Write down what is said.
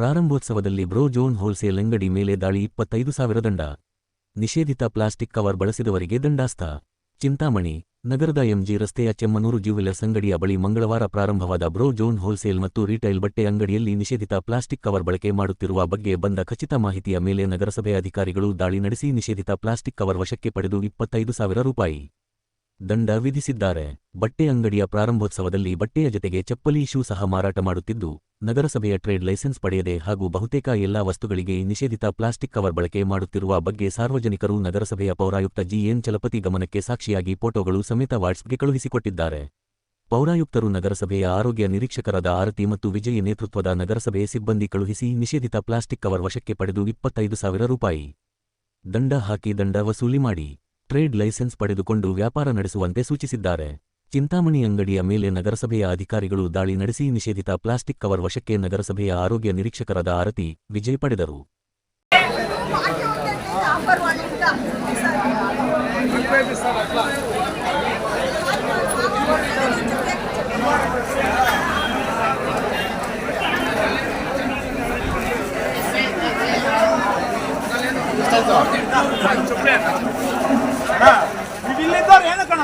ಪ್ರಾರಂಭೋತ್ಸವದಲ್ಲಿ bro zone wholesale ಅಂಗಡಿ ಮೇಲೆ ದಾಳಿ ಇಪ್ಪತ್ತೈದು ಸಾವಿರ ದಂಡ. ನಿಷೇಧಿತ ಪ್ಲಾಸ್ಟಿಕ್ ಕವರ್ ಬಳಸಿದವರಿಗೆ ದಂಡಾಸ್ತ. ಚಿಂತಾಮಣಿ, ನಗರದ ಎಂಜಿ ರಸ್ತೆಯ ಚೆಮ್ಮನೂರು ಜ್ಯುವೆಲರ್ಸ್ ಅಂಗಡಿಯ ಬಳಿ ಮಂಗಳವಾರ ಪ್ರಾರಂಭವಾದ ಬ್ರೋ ಜೋನ್ ಹೋಲ್ಸೇಲ್ ಮತ್ತು ರಿಟೈಲ್ ಬಟ್ಟೆ ಅಂಗಡಿಯಲ್ಲಿ ನಿಷೇಧಿತ ಪ್ಲಾಸ್ಟಿಕ್ ಕವರ್ ಬಳಕೆ ಮಾಡುತ್ತಿರುವ ಬಗ್ಗೆ ಬಂದ ಖಚಿತ ಮಾಹಿತಿಯ ಮೇಲೆ ನಗರಸಭೆ ಅಧಿಕಾರಿಗಳು ದಾಳಿ ನಡೆಸಿ ನಿಷೇಧಿತ ಪ್ಲಾಸ್ಟಿಕ್ ಕವರ್ ವಶಕ್ಕೆ ಪಡೆದು ಇಪ್ಪತ್ತೈದು ಸಾವಿರ ರೂಪಾಯಿ ದಂಡ ವಿಧಿಸಿದ್ದಾರೆ. ಬಟ್ಟೆ ಅಂಗಡಿಯ ಪ್ರಾರಂಭೋತ್ಸವದಲ್ಲಿ ಬಟ್ಟೆಯ ಜತೆಗೆ ಚಪ್ಪಲಿ, ಶೂ ಸಹ ಮಾರಾಟ ಮಾಡುತ್ತಿದ್ದು ನಗರಸಭೆಯ ಟ್ರೇಡ್ ಲೈಸೆನ್ಸ್ ಪಡೆಯದೆ ಹಾಗೂ ಬಹುತೇಕ ಎಲ್ಲಾ ವಸ್ತುಗಳಿಗೆ ನಿಷೇಧಿತ ಪ್ಲಾಸ್ಟಿಕ್ ಕವರ್ ಬಳಕೆ ಮಾಡುತ್ತಿರುವ ಬಗ್ಗೆ ಸಾರ್ವಜನಿಕರು ನಗರಸಭೆಯ ಪೌರಾಯುಕ್ತ ಜಿಎನ್ ಚಲಪತಿ ಗಮನಕ್ಕೆ ಸಾಕ್ಷಿಯಾಗಿ ಫೋಟೋಗಳು ಸಮೇತ ವಾಟ್ಸ್ಗೆ ಕಳುಹಿಸಿಕೊಟ್ಟಿದ್ದಾರೆ. ಪೌರಾಯುಕ್ತರು ನಗರಸಭೆಯ ಆರೋಗ್ಯ ನಿರೀಕ್ಷಕರಾದ ಆರತಿ ಮತ್ತು ವಿಜಯ ನೇತೃತ್ವದ ನಗರಸಭೆ ಸಿಬ್ಬಂದಿ ಕಳುಹಿಸಿ ನಿಷೇಧಿತ ಪ್ಲಾಸ್ಟಿಕ್ ಕವರ್ ವಶಕ್ಕೆ ಪಡೆದು ಇಪ್ಪತ್ತೈದು ಸಾವಿರ ರೂಪಾಯಿ ದಂಡ ಹಾಕಿ ದಂಡ ವಸೂಲಿ ಮಾಡಿ. ಟ್ರೇಡ್ ಲೈಸೆನ್ಸ್ ಪಡೆದುಕೊಂಡು ವ್ಯಾಪಾರ ನಡೆಸುವಂತೆ ಸೂಚಿಸಿದ್ದಾರೆ. ಚಿಂತಾಮಣಿ ಅಂಗಡಿಯ ಮೇಲೆ ನಗರಸಭೆಯ ಅಧಿಕಾರಿಗಳು ದಾಳಿ ನಡೆಸಿ ನಿಷೇಧಿತ ಪ್ಲಾಸ್ಟಿಕ್ ಕವರ್ ವಶಕ್ಕೆ ನಗರಸಭೆಯ ಆರೋಗ್ಯ ನಿರೀಕ್ಷಕರಾದ ಆರತಿ ವಿಜಯ್ ಪಡೆದರು. ಇಲ್ಲಿದ್ದವ್ರು ಏನು ಕಣ